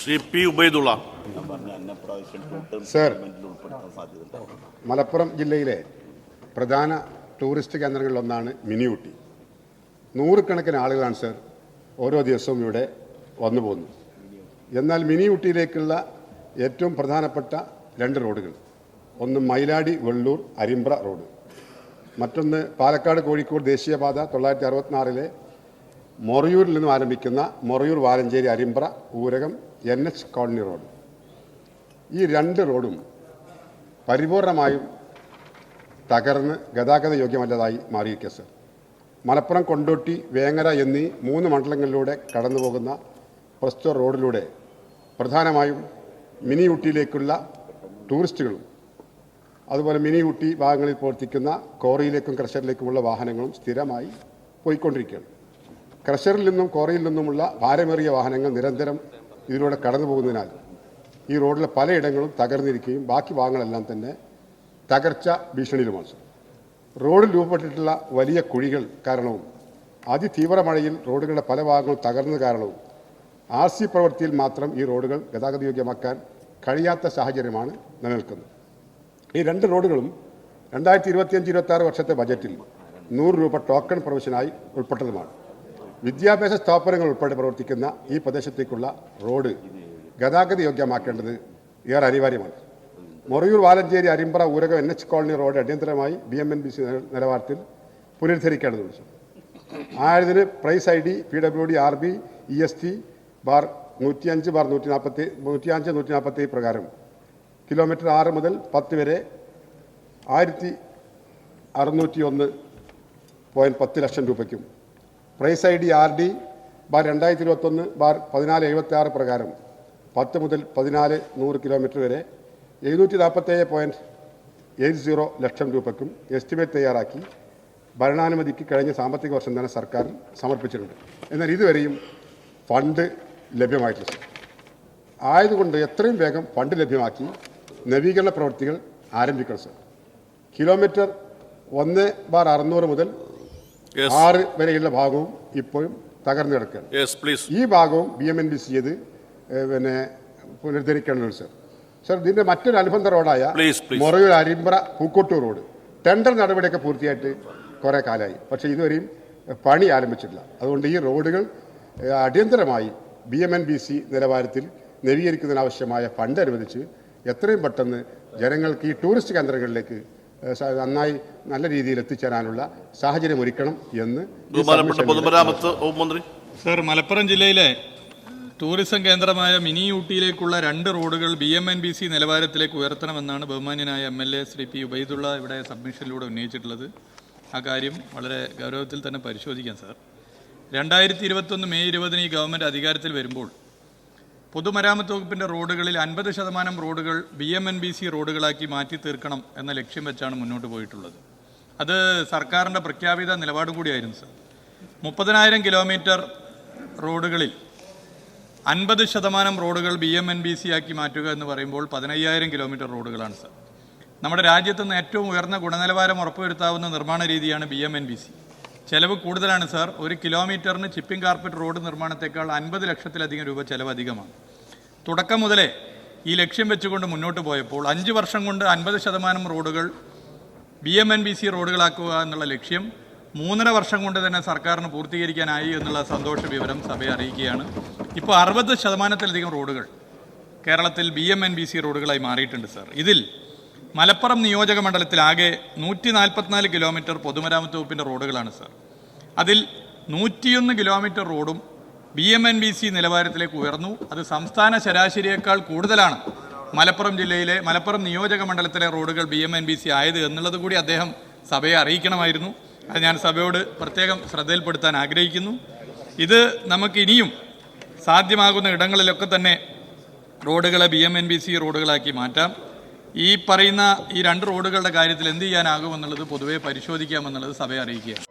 Shri P Ubaidullah. Sir Malappuram ജില്ലയിലെ പ്രധാന tourist കേന്ദ്രങ്ങളിലൊന്നാണ് mini Ooty നൂറുകണക്കിന് ആളുകളാണ് സർ ഓരോ ദിവസവും ഇവിടെ വന്നു പോകുന്നത്. എന്നാൽ മിനിയൂട്ടിയിലേക്കുള്ള ഏറ്റവും പ്രധാനപ്പെട്ട രണ്ട് റോഡുകൾ ഒന്ന് മൈലാടി വെള്ളൂർ അരിമ്പ്ര റോഡ് മറ്റൊന്ന് പാലക്കാട് കോഴിക്കോട് ദേശീയപാത തൊള്ളായിരത്തി അറുപത്തിനാറിലെ മൊറയൂരിൽ നിന്നും ആരംഭിക്കുന്ന Morayur Valanchery Arimbra Urakam N H colony road ഈ രണ്ട് റോഡും പരിപൂർണമായും തകർന്ന് ഗതാഗത യോഗ്യമല്ലാതായി മാറിയിരിക്കുക സർ മലപ്പുറം കൊണ്ടോട്ടി വേങ്ങര എന്നീ മൂന്ന് മണ്ഡലങ്ങളിലൂടെ കടന്നു പോകുന്ന പ്രസ്തുത റോഡിലൂടെ പ്രധാനമായും മിനി ഊട്ടിയിലേക്കുള്ള ടൂറിസ്റ്റുകളും അതുപോലെ മിനി ഊട്ടി ഭാഗങ്ങളിൽ പ്രവർത്തിക്കുന്ന കോറിയിലേക്കും ക്രഷറിലേക്കുമുള്ള വാഹനങ്ങളും സ്ഥിരമായി പോയിക്കൊണ്ടിരിക്കുകയാണ്. ക്രഷറിൽ നിന്നും കോറിയിൽ നിന്നുമുള്ള ഭാരമേറിയ വാഹനങ്ങൾ നിരന്തരം ഇതിലൂടെ കടന്നു പോകുന്നതിനാൽ ഈ റോഡിലെ പലയിടങ്ങളും തകർന്നിരിക്കുകയും ബാക്കി ഭാഗങ്ങളെല്ലാം തന്നെ തകർച്ച ഭീഷണിയിലുമാണ്. റോഡിൽ രൂപപ്പെട്ടിട്ടുള്ള വലിയ കുഴികൾ കാരണവും അതിതീവ്ര മഴയിൽ റോഡുകളുടെ പല ഭാഗങ്ങളും തകർന്നത് കാരണവും ആർ സി പ്രവൃത്തിയിൽ മാത്രം ഈ റോഡുകൾ ഗതാഗതയോഗ്യമാക്കാൻ കഴിയാത്ത സാഹചര്യമാണ് നിലനിൽക്കുന്നത് ഈ രണ്ട് റോഡുകളും രണ്ടായിരത്തി ഇരുപത്തിയഞ്ച് ഇരുപത്തി ആറ് വർഷത്തെ ബജറ്റിൽ നൂറ് രൂപ ടോക്കൺ പ്രൊവിഷനായി ഉൾപ്പെട്ടതുമാണ് വിദ്യാഭ്യാസ സ്ഥാപനങ്ങൾ ഉൾപ്പെടെ പ്രവർത്തിക്കുന്ന ഈ പ്രദേശത്തേക്കുള്ള റോഡ് ഗതാഗത യോഗ്യമാക്കേണ്ടത് ഏറെ അനിവാര്യമാണ് Morayur Valanchery Arimbra Oorakam N H colony road അടിയന്തരമായി B M N B C നിലവാരത്തിൽ പുനരുദ്ധരിക്കേണ്ടതുണ്ട്. ആയതിന് price I D P W D R B E S T bar നൂറ്റിയഞ്ച് bar നൂറ്റി നാൽപ്പത്തി നൂറ്റിയഞ്ച് നൂറ്റി നാൽപ്പത്തി പ്രകാരം കിലോമീറ്റർ ആറ് മുതൽ പത്ത് വരെ ആയിരത്തി അറുന്നൂറ്റി ഒന്ന് പോയിന്റ് പത്ത് ലക്ഷം രൂപയ്ക്കും price I D R D bar രണ്ടായിരത്തി ഇരുപത്തൊന്ന് ബാർ പതിനാല് എഴുപത്തി ആറ് പ്രകാരം പത്ത് മുതൽ പതിനാല് നൂറ് കിലോമീറ്റർ വരെ എഴുന്നൂറ്റി നാൽപ്പത്തേഴ് പോയിന്റ് എയ്റ്റ് സീറോ ലക്ഷം രൂപയ്ക്കും എസ്റ്റിമേറ്റ് തയ്യാറാക്കി ഭരണാനുമതിക്ക് കഴിഞ്ഞ സാമ്പത്തിക വർഷം തന്നെ സർക്കാർ സമർപ്പിച്ചിട്ടുണ്ട് എന്നാൽ ഇതുവരെയും ഫണ്ട് ലഭ്യമായിട്ടില്ല. ആയതുകൊണ്ട് എത്രയും വേഗം ഫണ്ട് ലഭ്യമാക്കി നവീകരണ പ്രവൃത്തികൾ ആരംഭിക്കണം സർ കിലോമീറ്റർ ഒന്ന് ബാർ അറുന്നൂറ് മുതൽ ആറ് വരെയുള്ള ഭാഗവും ഇപ്പോഴും തകർന്നു കിടക്കുകയാണ്. ഈ ഭാഗവും B M N B C ചെയ്ത് പിന്നെ പുനരുദ്ധരിക്കണം സർ. സർ ഇതിന്റെ മറ്റൊരു അനുബന്ധ റോഡായ. മൊറയൂർ അരിമ്പ്ര പൂക്കോട്ടൂർ റോഡ്. ടെൻഡർ നടപടിയൊക്കെ പൂർത്തിയായിട്ട് കുറേ കാലമായി. പക്ഷെ ഇതുവരെയും പണി ആരംഭിച്ചിട്ടില്ല. അതുകൊണ്ട് ഈ റോഡുകൾ അടിയന്തരമായി B M N B C നിലവാരത്തിൽ നവീകരിക്കുന്നതിനാവശ്യമായ ഫണ്ട് അനുവദിച്ച് എത്രയും പെട്ടെന്ന് ജനങ്ങൾക്ക് ഈ ടൂറിസ്റ്റ് കേന്ദ്രങ്ങളിലേക്ക് നന്നായി നല്ല രീതിയിൽ എത്തിച്ചേരാനുള്ള സാഹചര്യം ഒരുക്കണം എന്ന് പൊതുമരാമത്ത് മന്ത്രി. സർ മലപ്പുറം ജില്ലയിലെ ടൂറിസം കേന്ദ്രമായ മിനി ഊട്ടിയിലേക്കുള്ള രണ്ട് റോഡുകൾ B M N B C നിലവാരത്തിലേക്ക് ഉയർത്തണമെന്നാണ് ബഹുമാന്യനായ M L A Shri P Ubaidullah ഇവിടെ സബ്മിഷനിലൂടെ ഉന്നയിച്ചിട്ടുള്ളത്. ആ കാര്യം വളരെ ഗൗരവത്തിൽ തന്നെ പരിശോധിക്കാം സാർ. രണ്ടായിരത്തി ഇരുപത്തൊന്ന് മെയ് ഇരുപതിന് ഈ ഗവൺമെന്റ് അധികാരത്തിൽ വരുമ്പോൾ പൊതുമരാമത്ത് വകുപ്പിന്റെ റോഡുകളിൽ അൻപത് ശതമാനം റോഡുകൾ B M N B C റോഡുകളാക്കി മാറ്റി തീർക്കണം എന്ന ലക്ഷ്യം വെച്ചാണ് മുന്നോട്ട് പോയിട്ടുള്ളത്. അത് സർക്കാരിന്റെ പ്രഖ്യാപിത നിലപാടും കൂടിയായിരുന്നു സർ. മുപ്പതിനായിരം കിലോമീറ്റർ റോഡുകളിൽ അൻപത് ശതമാനം റോഡുകൾ B M N B C ആക്കി മാറ്റുക എന്ന് പറയുമ്പോൾ പതിനയ്യായിരം കിലോമീറ്റർ റോഡുകളാണ് സർ. നമ്മുടെ രാജ്യത്ത് നിന്ന് ഏറ്റവും ഉയർന്ന ഗുണനിലവാരം ഉറപ്പുവരുത്താവുന്ന നിർമ്മാണ രീതിയാണ് B M N B C. ചെലവ് കൂടുതലാണ് സാർ. ഒരു കിലോമീറ്ററിന് ചിപ്പിംഗ് കാർപ്പറ്റ് റോഡ് നിർമ്മാണത്തേക്കാൾ അൻപത് ലക്ഷത്തിലധികം രൂപ ചെലവ് അധികമാണ്. തുടക്കം മുതലേ ഈ ലക്ഷ്യം വെച്ചുകൊണ്ട് മുന്നോട്ട് പോയപ്പോൾ അഞ്ച് വർഷം കൊണ്ട് അൻപത് ശതമാനം റോഡുകൾ B M N B C റോഡുകളാക്കുക എന്നുള്ള ലക്ഷ്യം മൂന്നര വർഷം കൊണ്ട് തന്നെ സർക്കാരിന് പൂർത്തീകരിക്കാനായി എന്നുള്ള സന്തോഷ വിവരം സഭയെ അറിയിക്കുകയാണ്. ഇപ്പോൾ അറുപത് ശതമാനത്തിലധികം റോഡുകൾ കേരളത്തിൽ B M N B C റോഡുകളായി മാറിയിട്ടുണ്ട് സാർ. ഇതിൽ മലപ്പുറം നിയോജക മണ്ഡലത്തിൽ ആകെ നൂറ്റി നാൽപ്പത്തിനാല് കിലോമീറ്റർ പൊതുമരാമത്ത് വകുപ്പിന്റെ റോഡുകളാണ് സാർ. അതിൽ നൂറ്റിയൊന്ന് കിലോമീറ്റർ റോഡും B M N B C നിലവാരത്തിലേക്ക് ഉയർന്നു. അത് സംസ്ഥാന ശരാശരിയേക്കാൾ കൂടുതലാണ് മലപ്പുറം ജില്ലയിലെ മലപ്പുറം നിയോജക മണ്ഡലത്തിലെ റോഡുകൾ B M N B C ആയത് എന്നുള്ളത് കൂടി അദ്ദേഹം സഭയെ അറിയിക്കണമായിരുന്നു. അത് ഞാൻ സഭയോട് പ്രത്യേകം ശ്രദ്ധയിൽപ്പെടുത്താൻ ആഗ്രഹിക്കുന്നു. ഇത് നമുക്ക് ഇനിയും സാധ്യമാകുന്ന ഇടങ്ങളിലൊക്കെ തന്നെ റോഡുകളെ B M N B C റോഡുകളാക്കി മാറ്റാം. ഈ പറയുന്ന ഈ രണ്ട് റോഡുകളുടെ കാര്യത്തിൽ എന്ത് ചെയ്യാനാകുമെന്നുള്ളത് പൊതുവെ പരിശോധിക്കാമെന്നുള്ളത് സഭയെ അറിയിക്കുകയാണ്.